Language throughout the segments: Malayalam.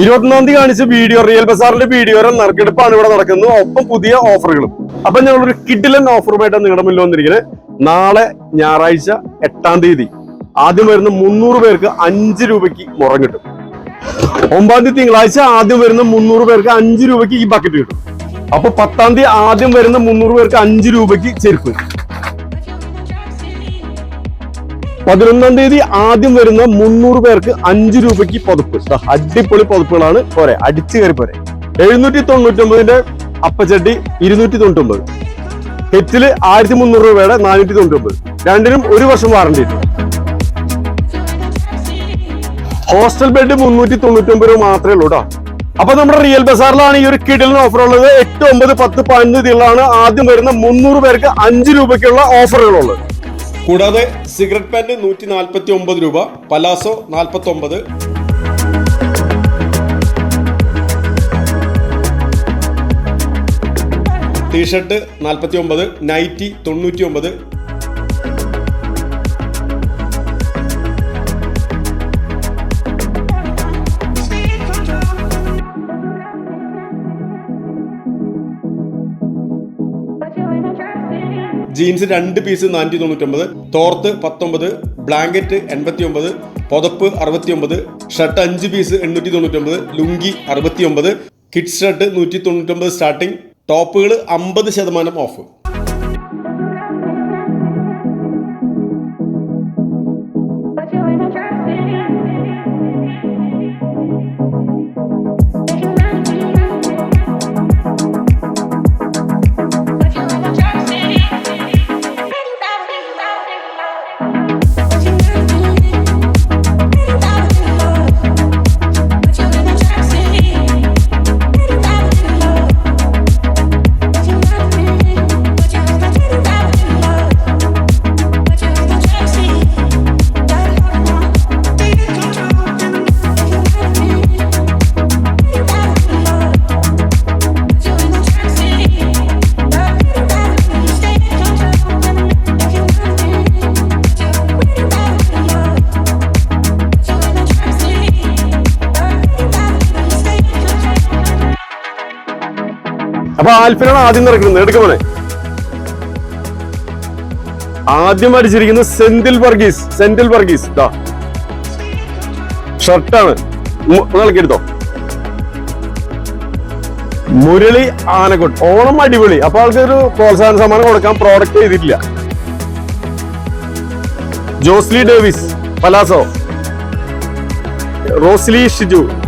ഇരുപത്തൊന്നാം തീയതി കാണിച്ച വീഡിയോ റിയൽ ബസാറിന്റെ വീഡിയോ നറുക്കെടുപ്പാണ് ഇവിടെ നടക്കുന്നത്. ഒപ്പം പുതിയ ഓഫറുകളും അപ്പൊ ഞങ്ങളൊരു കിഡിലൻ ഓഫറുമായിട്ടാണ് നിങ്ങളുടെ മുന്നിൽ വന്നിരിക്കുന്നത്. നാളെ ഞായറാഴ്ച എട്ടാം തീയതി. ആദ്യം വരുന്ന മുന്നൂറ് പേർക്ക് അഞ്ച് രൂപയ്ക്ക് മുറം കിട്ടും. ഒമ്പതാം തീയതി തിങ്കളാഴ്ച ആദ്യം വരുന്ന മുന്നൂറ് പേർക്ക് അഞ്ച് രൂപയ്ക്ക് ഈ ബക്കറ്റ് കിട്ടും. അപ്പൊ പത്താം തീയതി ആദ്യം വരുന്ന മുന്നൂറ് പേർക്ക് അഞ്ച് രൂപയ്ക്ക് ചെരുപ്പ്. പതിനൊന്നാം തീയതി ആദ്യം വരുന്ന മുന്നൂറ് പേർക്ക് അഞ്ച് രൂപയ്ക്ക് പുതപ്പ്. അടിപൊളി പുതപ്പുകളാണ്. പോരെ അടിച്ചു കയറി പോരെ. എഴുന്നൂറ്റി തൊണ്ണൂറ്റി ഒമ്പതിന്റെ അപ്പച്ചട്ടി ഇരുന്നൂറ്റി തൊണ്ണൂറ്റി ഒമ്പത് ഹെറ്റിൽ ആയിരത്തി മുന്നൂറ് രൂപയുടെ നാനൂറ്റി തൊണ്ണൂറ്റി ഒമ്പത് രണ്ടിനും ഒരു വർഷം വാറണ്ടി ഉണ്ട് ഹോസ്റ്റൽ ബെഡ് മുന്നൂറ്റി തൊണ്ണൂറ്റി ഒമ്പത് രൂപ മാത്രമേ ഉള്ളൂ കേട്ടോ അപ്പൊ നമ്മുടെ റിയൽ ബസാറിലാണ് ഈ ഒരു കിടലിന് ഓഫർ ഉള്ളത്. എട്ട് ഒമ്പത് പത്ത് പതിനഞ്ച് തീയതികളാണ് ആദ്യം വരുന്ന മുന്നൂറ് പേർക്ക് അഞ്ച് രൂപയ്ക്കുള്ള ഓഫറുകളുള്ളത് കൂടാതെ സിഗരറ്റ് പാന്റ് നൂറ്റി നാൽപ്പത്തി ഒമ്പത് രൂപ പലാസോ നാൽപ്പത്തി ഒമ്പത് ടീഷർട്ട് നാൽപ്പത്തി ഒമ്പത് നൈറ്റി തൊണ്ണൂറ്റി ഒമ്പത് ജീൻസ് രണ്ട് പീസ് നാനൂറ്റി തൊണ്ണൂറ്റൊമ്പത് തോർത്ത് പത്തൊമ്പത് ബ്ലാങ്കറ്റ് എൺപത്തി ഒമ്പത് പുതപ്പ് അറുപത്തി ഒമ്പത് ഷർട്ട് അഞ്ച് പീസ് എണ്ണൂറ്റി തൊണ്ണൂറ്റൊമ്പത് ലുങ്കി അറുപത്തി ഒമ്പത് കിഡ്സ് ഷർട്ട് നൂറ്റി തൊണ്ണൂറ്റൊമ്പത് സ്റ്റാർട്ടിംഗ് ടോപ്പുകൾ അമ്പത് ശതമാനം ഓഫ് ആൽഫിനാണ് ആദ്യം നടക്കുന്നത്. എടുക്കുമോനെ ആദ്യം അടിച്ചിരിക്കുന്നത് സെന്തിൽ വർഗീസ് സെന്തിൽ വർഗീസ്. ഷർട്ടാണ്. എടുത്തോ. മുരളി ആനക്കോട്ട്. ഓണം അടിപൊളി. അപ്പൊ ആൾക്കൊരു പ്രോത്സാഹന സമ്മാനം കൊടുക്കാൻ പ്രോഡക്റ്റ് ചെയ്തിട്ടില്ല. Josly Davis palazzo. റോസ്ലി ഷിജു.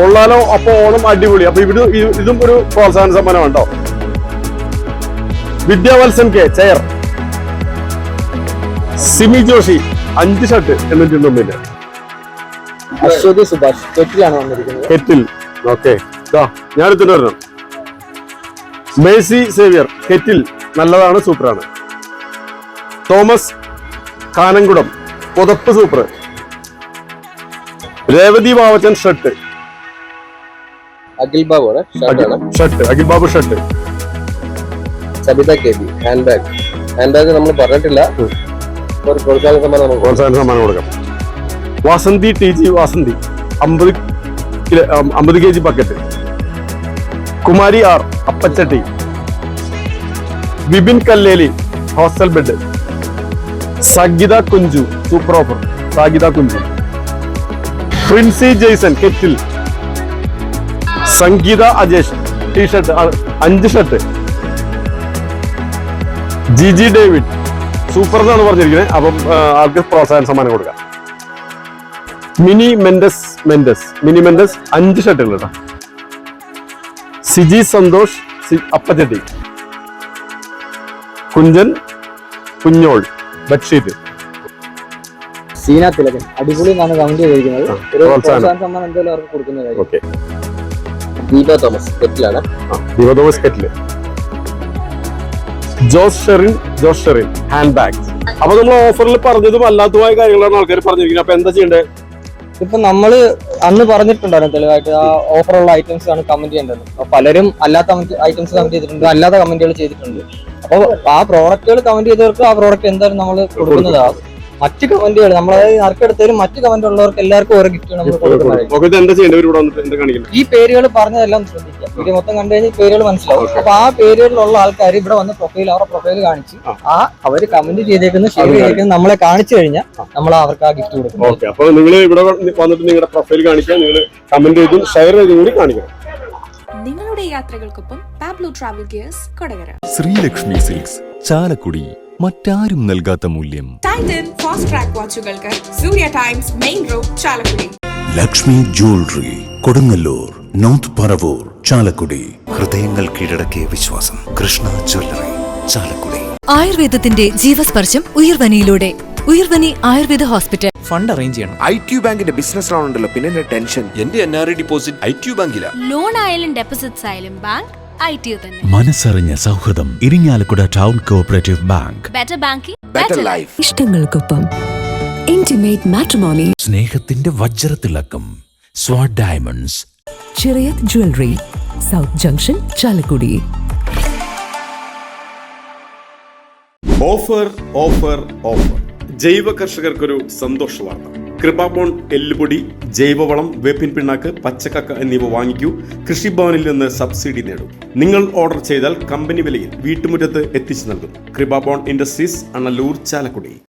കൊള്ളാലോ അപ്പൊ ഓണം അടിപൊളി. അപ്പൊ ഇവിടെ ഇതും ഒരു പ്രോത്സാഹന സമ്മാനം ഉണ്ടോ വിദ്യാവത്സൻ കെ ചെയർ. സിമി ജോഷി അഞ്ച് ഷർട്ട് എണ്ണൂറ്റി തൊണ്ണൂറ് അശ്വതി സുഭാഷ് കെറ്റിലാണ് വന്നിരിക്കുന്നത്. Kettle okay. ഞാൻ എടുത്തിട്ട് വരണം. മേഴ്സി സേവിയർ കെറ്റിൽ. നല്ലതാണ് സൂപ്പറാണ്. തോമസ് കാനംകുടം പുതപ്പ് സൂപ്പർ. രേവതി ബാവച്ചൻ ഷർട്ട് അഖിൽ ബാബു ആണ്. Shirt Akhil Babu shirt Sabitha K B hand bag hand bag നമ്മൾ പറഞ്ഞിട്ടില്ല ഒരു കൊടുക്കാൻ സമ്മാനം നമുക്ക് പ്രോത്സാഹന സമ്മാനം കൊടുക്കാം. Vasanthi T G Vasanthi. അമ്പത് കിലോ അമ്പത് K G bucket Kumari R അപ്പച്ചട്ടി. Vipin Kalleli hostel bed Sagitha Kunju super offer Sagitha Kunju. Princy Jaison kettle. Sangeetha Ajesh. T-shirt അഞ്ച് shirt G G David super എന്നാണ് പറഞ്ഞിരിക്കുന്നത്. അപ്പം ആൾക്ക് പ്രോത്സാഹന സമ്മാനം കൊടുക്കാം. Mini Mendes Mendes Mini Mendes അഞ്ച് ഷർട്ടുകൾ കേട്ടോ സിജി സന്തോഷ് അപ്പച്ചട്ടി കുഞ്ചൻ കുഞ്ഞോൾ ബെഡ്ഷീറ്റ് സീന തിലകൻ. അടിപൊളി എന്നാണ് കമന്റ് ചെയ്തിരിക്കുന്നത് ഒരു പ്രോത്സാഹന. സമ്മാനം എന്തായാലും അവർക്ക് കൊടുക്കുന്നതായിരിക്കും okay Deepa Thomas കെറ്റിലാണ് Divathomas kettle Jose Sherin Jose Sherin hand bag അപ്പൊ നമ്മൾ ഓഫറിൽ പറഞ്ഞതും അല്ലാത്തതുമായ കാര്യങ്ങളാണ് ആൾക്കാർ പറഞ്ഞിരിക്കുന്നത്. അപ്പൊ എന്താ ചെയ്യേണ്ടത് ഇപ്പൊ നമ്മൾ അന്ന് പറഞ്ഞിട്ടുണ്ടായിരുന്നു തെളിവായിട്ട് ആ ഓഫറുള്ള ഐറ്റംസ് ആണ് കമന്റ് ചെയ്യേണ്ടത്. അപ്പൊ പലരും അല്ലാത്ത ഐറ്റംസ് കമന്റ് ചെയ്തിട്ടുണ്ട് അല്ലാത്ത കമന്റുകൾ ചെയ്തിട്ടുണ്ട്. അപ്പൊ ആ പ്രോഡക്റ്റുകൾ കമന്റ് ചെയ്തവർക്ക് ആ പ്രോഡക്റ്റ് എന്തായാലും നമ്മൾ കൊടുക്കുന്നതാണ്. മറ്റ് കമന്റുകൾ നമ്മളെ നറുക്കെടുത്തതിലും മറ്റ് കമന്റ് ഉള്ളവർക്ക് എല്ലാവർക്കും ഓരോ ഗിഫ്റ്റ് നമ്മൾ കൊടുക്കുന്നതായിരിക്കും. ഈ പേരുകൾ പറഞ്ഞതെല്ലാം ശ്രദ്ധിക്കുക. ഇത് മൊത്തം കണ്ടു കഴിഞ്ഞാൽ പേരുകൾ മനസ്സിലാവും. അപ്പൊ ആ പേരുകളിലുള്ള ആൾക്കാർ ഇവിടെ വന്ന് പ്രൊഫൈൽ അവരുടെ പ്രൊഫൈൽ കാണിച്ച് ആ. ആ അവർ കമന്റ് ചെയ്തേക്കുന്ന ഷെയർ ചെയ്തേക്കുന്ന നമ്മളെ കാണിച്ചു കഴിഞ്ഞാൽ നമ്മൾ അവർക്ക് ആ ഗിഫ്റ്റ് കൊടുക്കും. ഓക്കെ. അപ്പൊ നിങ്ങൾ ഇവിടെ വന്നിട്ട് നിങ്ങളുടെ പ്രൊഫൈൽ കാണിക്കുക. നിങ്ങൾ കമന്റ് ചെയ്തും ഷെയർ ചെയ്തും കൂടി കാണിക്കണം. നിങ്ങളുടെ യാത്രകൾക്കൊപ്പം Pablo travel gears Kodakara. Sreelakshmi silks Chalakudy. മറ്റാരും നൽകാത്ത മൂല്യം. Titan fast track വാച്ചുകൾക്ക് Surya times main road Chalakudy. Lakshmi jewellery Kodungallur north Paravur Chalakudy. ഹൃദയങ്ങൾ കീഴടക്കിയ വിശ്വാസം കൃഷ്ണ ജ്വല്ലറി ചാലക്കുടി. ആയുർവേദത്തിന്റെ ജീവസ്പർശം ഉയർവനിയിലൂടെ. Uyarvani Ayurveda hospital. Fund arrange ചെയ്യണം. ഐ ടി ബാങ്കിന്റെ ബിസിനസ് ലോൺ ഉണ്ടല്ലോ പിന്നെ ടെൻഷൻ. എന്റെ N R I deposit I T ബാങ്കിലാണ് loan ആയാലും ഡെപ്പോസിറ്റ്സ് ആയാലും ബാങ്ക് ഐ ടി തന്നെ. മനസ്സറിഞ്ഞ സൗഹൃദം Irinjalakuda town cooperative bank. Better banking better life ഇഷ്ടങ്ങൾക്കൊപ്പം intimate matrimony സ്നേഹത്തിന്റെ വജ്രത്തിളക്കം സ്വാഡ് ഡയമണ്ട്സ് ചെറിയത് jewellery south junction Chalakudy. Offer offer offer ജൈവ കർഷകർക്കൊരു സന്തോഷ വാർത്ത കൃപാബോൺ എല്ലുപൊടി ജൈവവളം വേപ്പിൻ പിണ്ണാക്ക് പച്ചക്കക്ക എന്നിവ വാങ്ങിക്കൂ. കൃഷിഭവനിൽ നിന്ന് സബ്സിഡി നേടും. നിങ്ങൾ ഓർഡർ ചെയ്താൽ കമ്പനി വിലയിൽ വീട്ടുമുറ്റത്ത് എത്തിച്ചു നൽകും. കൃപാബോൺ ഇൻഡസ്ട്രീസ് അണലൂർ ചാലക്കുടി.